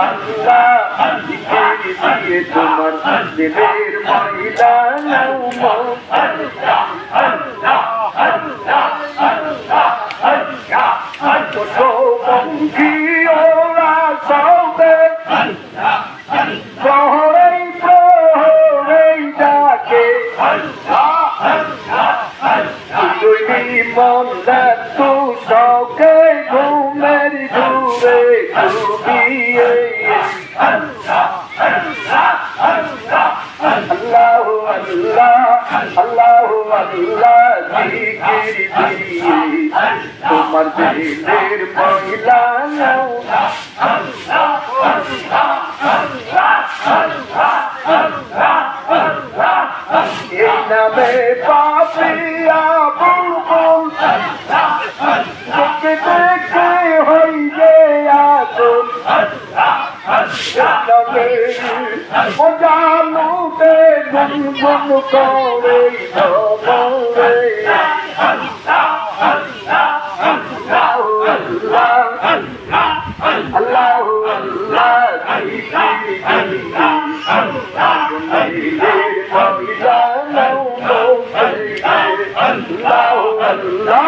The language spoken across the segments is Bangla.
আল্লাহ ছেড়ে দিয়ে তোমার দিলের মহিলা মন তো সকে ঘুমের ঘুম। রুবিয়ে আল্লাহ আল্লাহ আল্লাহ আল্লাহু আল্লাহ আল্লাহু আল্লাহ জিকির দিয়ে তোমার দিলের মহিলা নাও আল্লাহ আল্লাহ আল্লাহ আল্লাহ আল্লাহ আল্লাহ এই নামে পাপিয়া বুলবুল আল্লাহ আল্লাহ নামে মজানুতে গুনগুন করে ধরে আল্লাহ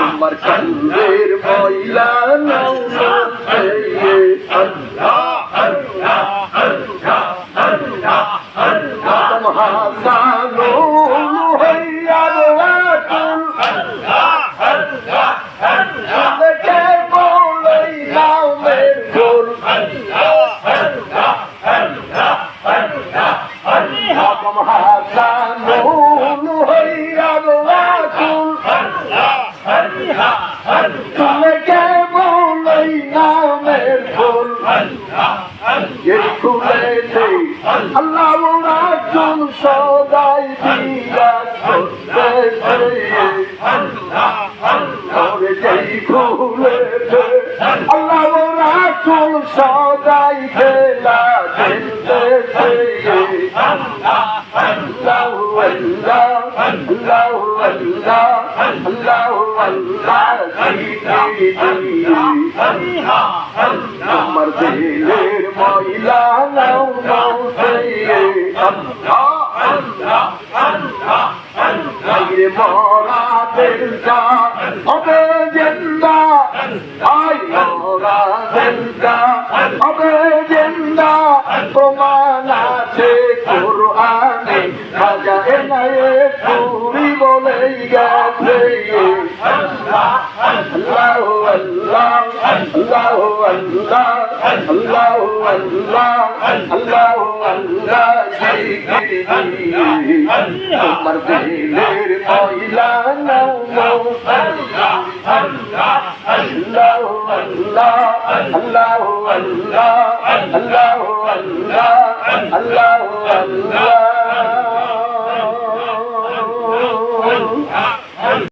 আমার কান্দের ময়লা নাও আল্লাহ আল্লাহ আল্লাহ আল্লাহ আল্লাহ সদাই খেলা খেলতে Allah, Allah, Allah, Allah, আমার দিলের ময়লা নাও নাও আইরে মরা দিলটা হবে জিন্দা আই মরা দিলটা হবে জিন্দা প্রমাণ আছে কোরআনে খাজা এনায়ে পুরি বলেই গেছে আল্লাহ আল্লাহ আল্লাহ আল্লাহ আল্লাহ আল্লাহ আল্লাহ আল্লাহ তোমার দিলের ময়লা নাও নাও আল্লাহ আল্লাহ আল্লাহ আল্লাহ আল্লাহ আল্লাহ আল্লাহ